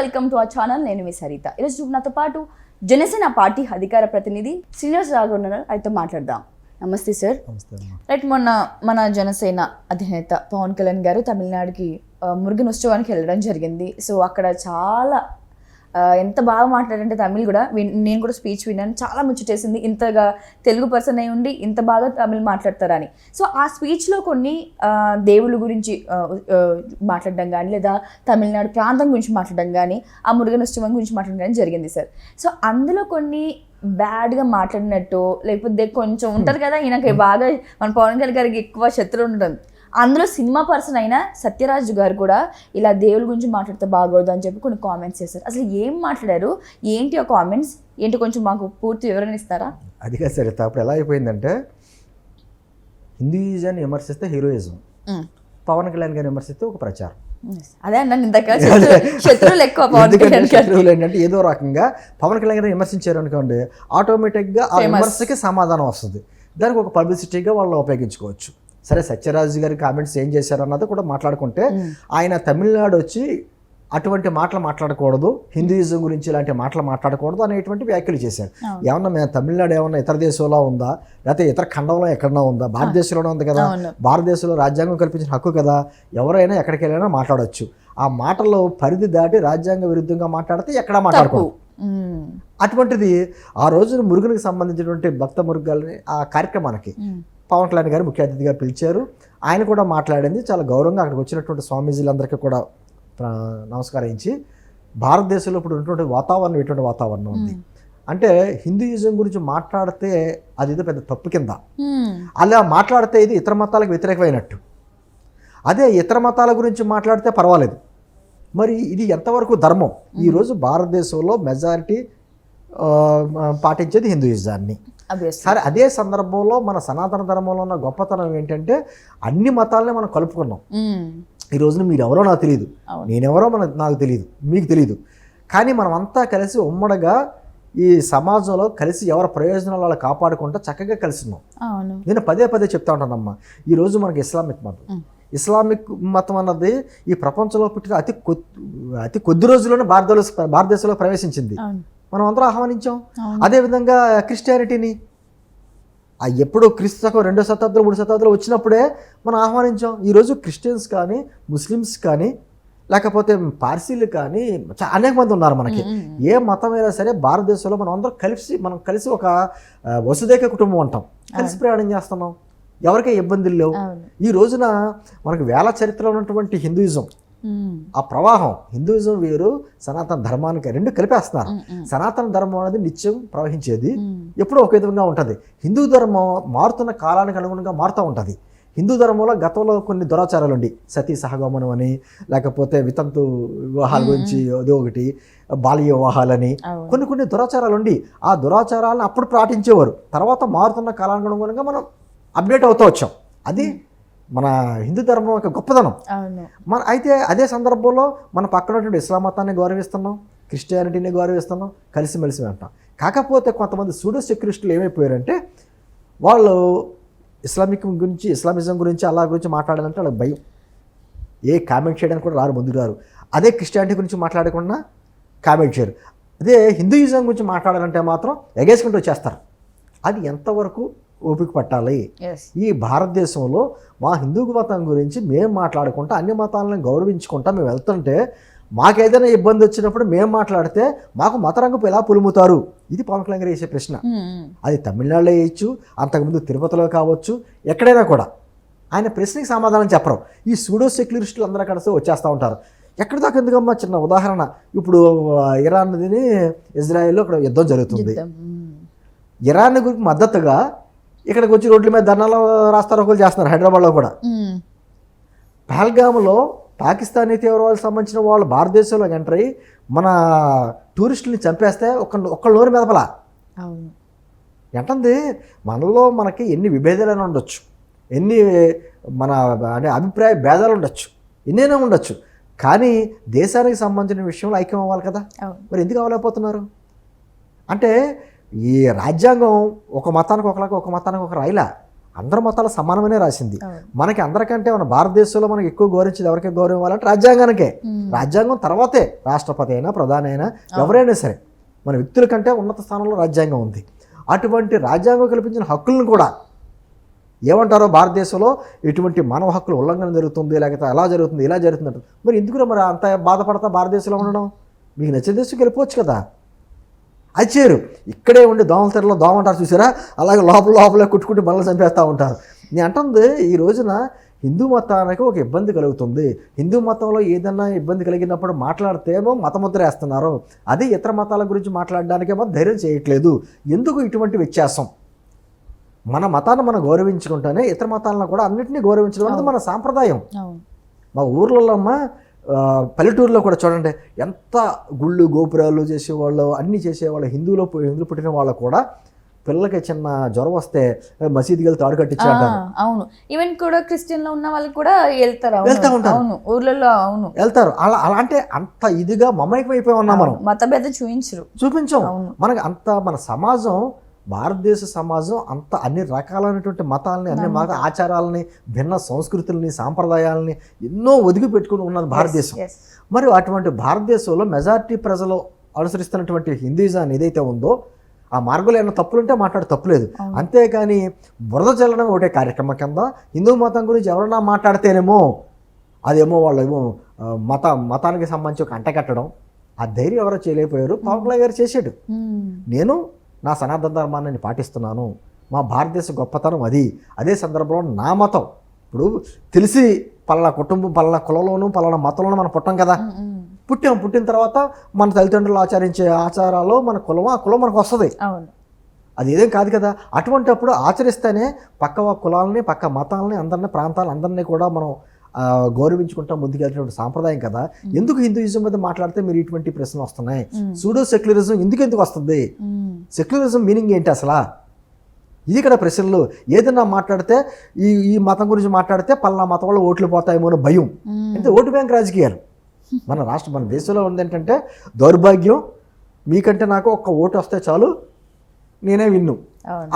Welcome to our channel నేను మీ సరిత. ఈరోజు నాతో పాటు జనసేన పార్టీ అధికార ప్రతినిధి శ్రీనివాస్ రావు ఉన్నారు ఆయనతో మాట్లాడదాం. నమస్తే సార్ రైట్ మొన్న మన జనసేన అధినేత పవన్ కళ్యాణ్ గారు తమిళనాడుకి ఆ, మురుగన్ ఉత్సవానికి వెళ్ళడం జరిగింది. సో అక్కడ చాలా ఆ, ఎంత బాగా మాట్లాడంటే తమిళ్ కూడా. నేను కూడా స్పీచ్ విన్నాను. చాలా ముచ్చటేసింది. ఇంతగా తెలుగు పర్సన్ అయి ఉండి ఇంత బాగా తమిళ్ మాట్లాడతారని. సో ఆ స్పీచ్లో కొన్ని దేవుళ్ళ గురించి మాట్లాడడం కానీ లేదా తమిళనాడు ప్రాంతం గురించి మాట్లాడడం కానీ ఆ మురుగన్ ఉత్సవం గురించి మాట్లాడడం కానీ జరిగింది సార్. సో అందులో కొన్ని బ్యాడ్గా మాట్లాడినట్టు లేకపోతే కొంచెం ఉంటారు కదా ఈయనకి బాగా మన పవన్ కళ్యాణ్ గారికి ఎక్కువ శత్రువు ఉండడం అందులో సినిమా పర్సన్ అయిన సత్యరాజు గారు కూడా ఇలా దేవుడి గురించి మాట్లాడితే బాగోదు అని చెప్పి కొన్ని కామెంట్స్ చేశారు. అసలు ఏం మాట్లాడారు? ఏంటి ఆ కామెంట్స్ ఏంటి కొంచెం మాకు పూర్తి వివరణ ఇస్తారా? అది కాదు సరే అప్పుడు ఎలా అయిపోయిందంటే హిందూయిజాన్ని విమర్శిస్తే హీరోయిజం. పవన్ కళ్యాణ్ గారిని విమర్శిస్తే ఒక ప్రచారం. అదే అన్నాను ఇందాక శత్రువులు ఎక్కువ పవన్ కళ్యాణ్ శత్రువులు ఏంటంటే ఏదో రకంగా పవన్ కళ్యాణ్ గారిని విమర్శించారు అనుకోండి ఆటోమేటిక్గా ఆ విమర్శకి సమాధానం వస్తుంది. దానికి ఒక పబ్లిసిటీగా వాళ్ళు ఉపయోగించుకోవచ్చు. సరే సత్యరాజు గారి కామెంట్స్ ఏం చేశారు అన్నది కూడా మాట్లాడుకుంటే ఆయన తమిళనాడు వచ్చి అటువంటి మాటలు మాట్లాడకూడదు హిందూయిజం గురించి ఇలాంటి మాటలు మాట్లాడకూడదు అనేటువంటి వ్యాఖ్యలు చేశారు. ఏమన్నా మేము తమిళనాడు ఏమన్నా ఇతర దేశంలో ఉందా? లేకపోతే ఇతర ఖండంలో ఎక్కడన్నా ఉందా? భారతదేశంలోనే ఉంది కదా. భారతదేశంలో రాజ్యాంగం కల్పించిన హక్కు కదా? ఎవరైనా ఎక్కడికి వెళ్ళినా మాట్లాడొచ్చు. ఆ మాటల్లో పరిధి దాటి రాజ్యాంగ విరుద్ధంగా మాట్లాడితే ఎక్కడా మాట్లాడకూడదు. అటువంటిది ఆ రోజున మురుగునికి సంబంధించినటువంటి భక్త మురుగాలని ఆ కార్యక్రమానికి. పవన్ కళ్యాణ్ గారు ముఖ్య అతిథిగా పిలిచారు. ఆయన కూడా మాట్లాడింది. చాలా గౌరవంగా అక్కడికి వచ్చినటువంటి స్వామీజీలందరికీ కూడా నమస్కరించి భారతదేశంలో ఇప్పుడు ఉన్నటువంటి వాతావరణం ఎటువంటి వాతావరణం ఉంది. అంటే హిందూయిజం గురించి మాట్లాడితే అది ఏదో పెద్ద తప్పు కింద. అలా మాట్లాడితే ఇది ఇతర మతాలకు వ్యతిరేకమైనట్టు. అదే ఇతర మతాల గురించి మాట్లాడితే పర్వాలేదు. మరి ఇది ఎంతవరకు ధర్మం? ఈరోజు భారతదేశంలో మెజారిటీ పాటించేది హిందూయిజాన్ని. సరే అదే సందర్భంలో మన సనాతన ధర్మంలో ఉన్న గొప్పతనం ఏంటంటే అన్ని మతాలని మనం కలుపుకున్నాం. ఈ రోజున మీరు ఎవరో నాకు తెలియదు. నేనెవరో మన నాకు తెలియదు మీకు తెలియదు కానీ మనం అంతా కలిసి ఉమ్మడిగా ఈ సమాజంలో కలిసి ఎవరి ప్రయోజనాలు వాళ్ళు కాపాడుకుంటూ చక్కగా కలిసి ఉన్నాం నేను పదే పదే చెప్తా ఉంటానమ్మా. ఈరోజు మనకి ఇస్లామిక్ మతం. ఇస్లామిక్ మతం అన్నది ఈ ప్రపంచంలో పుట్టిన అతి కొద్ది అతి కొద్ది రోజుల్లోనే భారతదేశ భారతదేశంలో ప్రవేశించింది. మనం అందరం ఆహ్వానించాం. అదేవిధంగా క్రిస్టియానిటీని. ఆ ఎప్పుడు క్రీస్తు శకం రెండో శతాబ్దంలో మూడు శతాబ్దంలో వచ్చినప్పుడే మనం ఆహ్వానించాం. ఈరోజు క్రిస్టియన్స్ కానీ ముస్లిమ్స్ కానీ లేకపోతే పార్సీలు కానీ అనేక మంది ఉన్నారు మనకి. ఏ మతమైనా సరే భారతదేశంలో మనం అందరం కలిసి మనం కలిసి ఒక వసుదైక కుటుంబం ఉంటాం. కలిసి ప్రయాణం చేస్తున్నాం. ఎవరికీ ఇబ్బందులు లేవు. ఈ రోజున మనకు వేల చరిత్రలో ఉన్నటువంటి హిందూయిజం. ఆ ప్రవాహం హిందూయిజం వేరు సనాతన ధర్మానికి రెండు కలిపేస్తున్నారు. సనాతన ధర్మం అనేది నిత్యం ప్రవహించేది. ఎప్పుడూ ఒక విధంగా ఉంటుంది. హిందూ ధర్మం మారుతున్న కాలానికి అనుగుణంగా మారుతూ ఉంటుంది. హిందూ ధర్మంలో గతంలో కొన్ని దురాచారాలు ఉండి సతీ సహగమనం అని లేకపోతే వితంతు వివాహాల గురించి అదో ఒకటి బాల్య వివాహాలని కొన్ని కొన్ని దురాచారాలు ఉండి ఆ దురాచారాలను అప్పుడు పాటించేవారు. తర్వాత మారుతున్న కాలానికి అనుగుణంగా మనం అప్డేట్ అవుతూ వచ్చాం. అది మన హిందూ ధర్మం యొక్క గొప్పదనం. మన అయితే అదే సందర్భంలో మన పక్కన ఉన్నటువంటి ఇస్లాం మతాన్ని గౌరవిస్తున్నాం క్రిస్టియానిటీని గౌరవిస్తున్నాం కలిసిమెలిసి ఉంటాం. కాకపోతే కొంతమంది సూడో సెక్యురిస్టులు ఏమైపోయారంటే వాళ్ళు ఇస్లామిక్ గురించి ఇస్లామిజం గురించి అలా గురించి మాట్లాడాలంటే వాళ్ళకి భయం. ఏ కామెంట్ చేయడానికి కూడా రారు ముందు రారు అదే క్రిస్టియానిటీ గురించి మాట్లాడకుండా కామెంట్ చేయరు. అదే హిందూయిజం గురించి మాట్లాడాలంటే మాత్రం ఎగేసుకుంటూ వచ్చేస్తారు. అది ఎంతవరకు ఓపిక పట్టాలి ఈ భారతదేశంలో మా హిందూ మతం గురించి మేము మాట్లాడుకుంటా అన్ని మతాలను గౌరవించుకుంటా మేము వెళ్తుంటే మాకేదైనా ఇబ్బంది వచ్చినప్పుడు మేము మాట్లాడితే మాకు మతరంగపు ఎలా పులుముతారు? ఇది పవన్ కళ్యాణ్ గారు వేసే ప్రశ్న. అది తమిళనాడులో వేయచ్చు అంతకుముందు తిరుపతిలో కావచ్చు ఎక్కడైనా కూడా. ఆయన ప్రశ్నకి సమాధానం చెప్పరు. ఈ సూడో సెక్యులరిస్టులు అందరూ కలిసి వచ్చేస్తూ ఉంటారు. ఎక్కడి దాకా ఎందుకమ్మా చిన్న ఉదాహరణ? ఇప్పుడు ఆ, ఇరాన్ది ఇజ్రాయెల్లో ఇక్కడ యుద్ధం జరుగుతుంది. ఇరాన్ గురించి మద్దతుగా ఇక్కడికి వచ్చి రోడ్ల మీద ధర్నాలు రాస్తారోకలు చేస్తున్నారు హైదరాబాద్లో కూడా. పహల్గామ్లో పాకిస్తానీ తీవ్రవాదులకు సంబంధించిన వాళ్ళు భారతదేశంలో ఎంటర్ అయ్యి మన టూరిస్టుల్ని చంపేస్తే ఒక్క ఒక్క నోరు మెదపలా. ఎంటుంది మనలో మనకి ఎన్ని విభేదాలైనా ఉండొచ్చు. ఎన్ని మన అంటే అభిప్రాయ భేదాలు ఉండొచ్చు. ఎన్నైనా ఉండొచ్చు. కానీ దేశానికి సంబంధించిన విషయంలో ఐక్యం అవ్వాలి కదా. మరి ఎందుకు అవ్వలేకపోతున్నారు? అంటే ఈ రాజ్యాంగం ఒక మతానికి ఒకలాగా ఒక మతానికి ఒక రాయిలా అందరు మతాలు సమానమనే రాసింది. మనకి అందరికంటే మన భారతదేశంలో మనకి ఎక్కువ గౌరవించేది ఎవరికి గౌరవం ఇవ్వాలంటే రాజ్యాంగానికే. రాజ్యాంగం తర్వాతే రాష్ట్రపతి అయినా ప్రధాని అయినా ఎవరైనా సరే మన వ్యక్తుల కంటే ఉన్నత స్థానంలో రాజ్యాంగం ఉంది అటువంటి రాజ్యాంగం కల్పించిన హక్కులను కూడా ఏమంటారో భారతదేశంలో ఇటువంటి మానవ హక్కుల ఉల్లంఘన జరుగుతుంది లేకపోతే అలా జరుగుతుంది ఇలా జరుగుతుంది అంటారు. మరి ఎందుకు మరి అంత బాధపడతా భారతదేశంలో ఉండడం మీకు నచ్చిన దేశంకి వెళ్ళిపోవచ్చు కదా అది చేయరు ఇక్కడే ఉండి దోమల తెరలో దోమ అంటారు చూసారా? అలాగే లోపల లోపలే కుట్టుకుంటూ మనల్ని చంపేస్తూ ఉంటారు. నేను అంటుంది ఈ రోజున హిందూ మతానికి ఒక ఇబ్బంది కలుగుతుంది. హిందూ మతంలో ఏదైనా ఇబ్బంది కలిగినప్పుడు మాట్లాడితేమో మతముద్ర వేస్తున్నారు. అదే ఇతర మతాల గురించి మాట్లాడడానికేమో ధైర్యం చేయట్లేదు. ఎందుకు ఇటువంటి వ్యత్యాసం? మన మతాన్ని మనం గౌరవించుకుంటేనే ఇతర మతాలను కూడా అన్నింటినీ గౌరవించడం అనేది మన సాంప్రదాయం. మా ఊర్లలో అమ్మ పల్లెటూరులో కూడా చూడండి ఎంత గుళ్ళు గోపురాలు చేసేవాళ్ళు అన్నీ చేసేవాళ్ళు హిందువులో హిందువులు పుట్టిన వాళ్ళు కూడా పిల్లలకి చిన్న జ్వరం వస్తే "ఏ, మసీదుకి వెళ్తే తాడు కట్టించి ఆ, అంటారు. అవును. ఈవెన్ కూడా క్రిస్టియన్లో ఉన్న వాళ్ళకి కూడా వెళ్తారు. వెళ్తా ఉంటారు. అవును. ఊర్లలో అవును. వెళ్తారు. అలా అలా అంటే అంత ఇదిగా మమైకం అయిపోయి ఉన్నాం మనం మత భేద చూపించరు. చూపించాం. మనకి అంత మన సమాజం భారతదేశ సమాజం అంత అన్ని రకాలైనటువంటి మతాలని అన్ని మత ఆచారాలని భిన్న సంస్కృతుల్ని సాంప్రదాయాలని ఎన్నో ఒదిగి పెట్టుకుని ఉన్నది భారతదేశం. మరి అటువంటి భారతదేశంలో మెజారిటీ ప్రజలు అనుసరిస్తున్నటువంటి హిందూయిజాన్ని ఏదైతే ఉందో ఆ మార్గంలో ఏమైనా తప్పులుంటే మాట్లాడే తప్పులేదు. అంతేకాని బురద చల్లడం ఒకటే కార్యక్రమం కింద హిందూ మతం గురించి ఎవరన్నా మాట్లాడితేనేమో అదేమో వాళ్ళు ఏమో మత మతానికి సంబంధించి ఒక అంటకట్టడం ఆ ధైర్యం ఎవరో చేయలేకపోయారు పవన్ కళ్యాణ్ గారు చేసాడు మ్మ్. నేను నా సనాతన ధర్మాన్ని నేను పాటిస్తున్నాను. మా భారతదేశ గొప్పతనం అది. అదే సందర్భంలో నా మతం. ఇప్పుడు తెలిసి పలానా కుటుంబం పలానా కులంలోను పలానా మతంలోనూ మనం పుట్టాం కదా. పుట్టాం పుట్టిన తర్వాత మన తల్లిదండ్రులు ఆచరించే ఆచారాలు మన కులం ఆ కులం మనకు వస్తుంది. అది ఏదేం కాదు కదా. అటువంటప్పుడు ఆచరిస్తేనే పక్క కులాలని పక్క మతాలని అందరినీ ప్రాంతాలు అందరినీ కూడా మనం గౌరవించుకుంటాం ముందుకెళ్ళినటువంటి సాంప్రదాయం కదా. ఎందుకు హిందూయిజం మీద మాట్లాడితే మీరు ఇటువంటి ప్రశ్నలు వస్తున్నాయి. సూడో సెక్యులరిజం ఎందుకు ఎందుకు వస్తుంది. సెక్యులరిజం మీనింగ్ ఏంటి అసలా? ఇది ఇక్కడ ప్రశ్నలు. ఏదైనా మాట్లాడితే ఈ ఈ మతం గురించి మాట్లాడితే పలానా మతం వల్ల ఓట్లు పోతాయేమో అని భయం. అంటే ఓటు బ్యాంక్ రాజకీయాలు. మన రాష్ట్ర మన దేశంలో ఉంది ఏంటంటే దౌర్భాగ్యం మీకంటే నాకు ఒక్క ఓటు వస్తే చాలు నేనే విన్ను.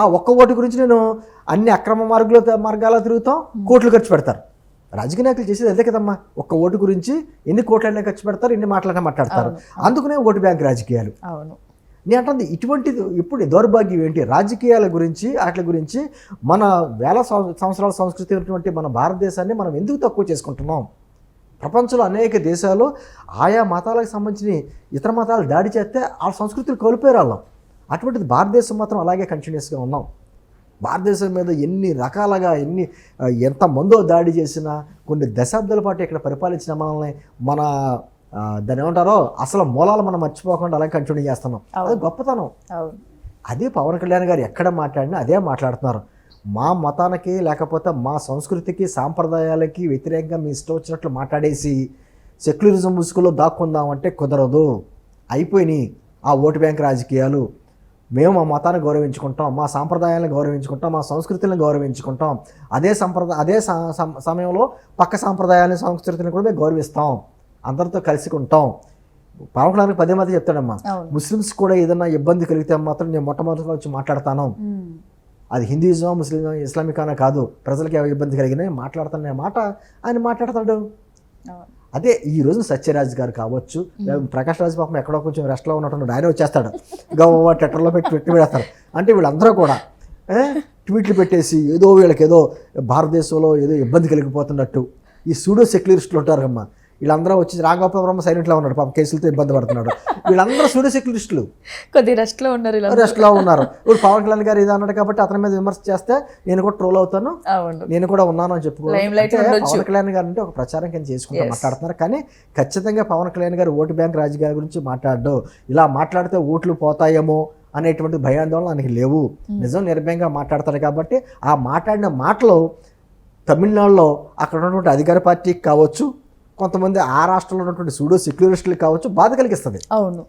ఆ ఒక్క ఓటు గురించి నేను అన్ని అక్రమ మార్గాలు మార్గాల్లో తిరుగుతాం కోట్లు ఖర్చు పెడతారు. రాజకీయ నాయకులు చేసేది అదే కదమ్మా. ఒక్క ఓటు గురించి ఎన్ని కోట్లైనా ఖర్చు పెడతారు ఎన్ని మాటలైనా మాట్లాడతారు. అందుకనే ఓటు బ్యాంక్ రాజకీయాలు. అవును. నేను అంటుంది ఇటువంటిది ఇప్పుడు దౌర్భాగ్యం ఏంటి? రాజకీయాల గురించి వాటి గురించి మన వేల సంవత్సరాల సంస్కృతి ఉన్నటువంటి మన భారతదేశాన్ని మనం ఎందుకు తక్కువ చేసుకుంటున్నాం? ప్రపంచంలో అనేక దేశాలు ఆయా మతాలకు సంబంధించిన ఇతర మతాలు దాడి చేస్తే ఆ సంస్కృతిని కోల్పోయారు వాళ్ళం. అటువంటిది భారతదేశం మాత్రం అలాగే కంటిన్యూస్గా ఉన్నాం. భారతదేశం మీద ఎన్ని రకాలుగా ఎన్ని ఆ, ఎంత మందో దాడి చేసినా కొన్ని దశాబ్దాల పాటు ఇక్కడ పరిపాలించిన మనల్ని మన ఆ, దాన్ని ఏమంటారో అసలు మూలాలు మనం మర్చిపోకుండా అలాగే కంటిన్యూ చేస్తున్నాం. అది గొప్పతనం. అదే పవన్ కళ్యాణ్ గారు ఎక్కడ మాట్లాడినా అదే మాట్లాడుతున్నారు. మా మతానికి లేకపోతే మా సంస్కృతికి సాంప్రదాయాలకి వ్యతిరేకంగా మీ ఇష్టం వచ్చినట్లు మాట్లాడేసి సెక్యులరిజం ముసుగులో దాక్కుందామంటే కుదరదు. అయిపోయినాయి ఆ ఓటు బ్యాంక్ రాజకీయాలు. మేము మా మతాన్ని గౌరవించుకుంటాం మా సాంప్రదాయాలను గౌరవించుకుంటాం మా సంస్కృతిని గౌరవించుకుంటాం. అదే సంప్రదాయ అదే సమయంలో పక్క సాంప్రదాయాలని సంస్కృతిని కూడా మేము గౌరవిస్తాం. అందరితో కలిసి ఉంటాం కళ్యాణ్ పదే మధ్య చెప్తాడమ్మా. ముస్లిమ్స్ కూడా ఏదైనా ఇబ్బంది కలిగితే మాత్రం నేను మొట్టమొదటిగా వచ్చి మాట్లాడతాను. అది హిందూయిజం ముస్లిం ఇస్లామిక్ అనే కాదు. ప్రజలకి ఇబ్బంది కలిగిన మాట్లాడతానే మాట ఆయన మాట్లాడతాడు. అదే ఈ రోజు సత్యరాజ్ గారు కావచ్చు ప్రకాష్ రాజ్ పాపం ఎక్కడో కొంచెం రెస్ట్లో ఉన్నట్టు ఆయన వచ్చేస్తాడు. గవ్వ ట్విట్టర్లో పెట్టి పెట్టి పెడతారు అంటే వీళ్ళందరూ కూడా ట్వీట్లు పెట్టేసి ఏదో వీళ్ళకి ఏదో భారతదేశంలో ఏదో ఇబ్బంది కలిగిపోతున్నట్టు. ఈ సూడో సెక్యులరిస్టులు ఉంటారు అమ్మ వీళ్ళందరూ వచ్చి రాఘోపాల బ్రహ్మ సైలెంట్లో ఉన్నాడు పాపం కేసులతో ఇబ్బంది పడుతున్నాడు. వీళ్ళందరూ సూడో సెక్యులరిస్టులు కొద్ది రెస్ట్లో ఉన్నారు రెస్ట్లో ఉన్నారు. ఇప్పుడు పవన్ కళ్యాణ్ గారు ఇది అన్నాడు కాబట్టి అతని మీద విమర్శ చేస్తే నేను కూడా ట్రోల్ అవుతాను నేను కూడా ఉన్నాను అని చెప్పుకో Limelight అంటే ఉండొచ్చు. పవన్ కళ్యాణ్ గారు అంటే ఒక ప్రచారం కింద చేసుకుంటూ. మాట్లాడుతున్నారు. కానీ ఖచ్చితంగా పవన్ కళ్యాణ్ గారు ఓటు బ్యాంక్ రాజకీయాల గురించి మాట్లాడడు. ఇలా మాట్లాడితే ఓట్లు పోతాయేమో అనేటువంటి భయాందోళన ఆయనకి లేవు. నిజం నిర్భయంగా మాట్లాడతారు కాబట్టి ఆ మాట్లాడిన మాటలు తమిళనాడులో అక్కడ ఉన్నటువంటి అధికార పార్టీకి కావచ్చు కొంతమంది ఆ రాష్ట్రంలో ఉన్నటువంటి సూడో సెక్యులరిస్టులకు కావచ్చు బాధ కలిగిస్తుంది. అవును.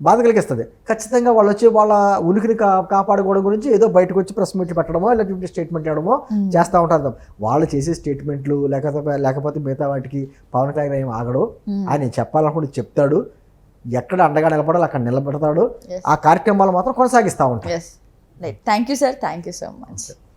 బాధ కలిగిస్తుంది. ఖచ్చితంగా వాళ్ళు వచ్చి వాళ్ళ ఉనికిని కా కాపాడుకోవడం గురించి ఏదో బయటకు వచ్చి ప్రెస్ మీట్లు పెట్టడమో లేకపోతే స్టేట్మెంట్ ఇవ్వడమో చేస్తూ ఉంటారు వాళ్ళు చేసే స్టేట్మెంట్లు లేకపోతే లేకపోతే మిగతా వాటికి పవన్ కళ్యాణ్ ఏం ఆగడు. ఆయన చెప్పాలనుకుంటే చెప్తాడు. ఎక్కడ అండగా నిలబడాలి అక్కడ నిలబెడతాడు. ఆ కార్యక్రమాలు మాత్రం కొనసాగిస్తూ right thank you sir thank you so much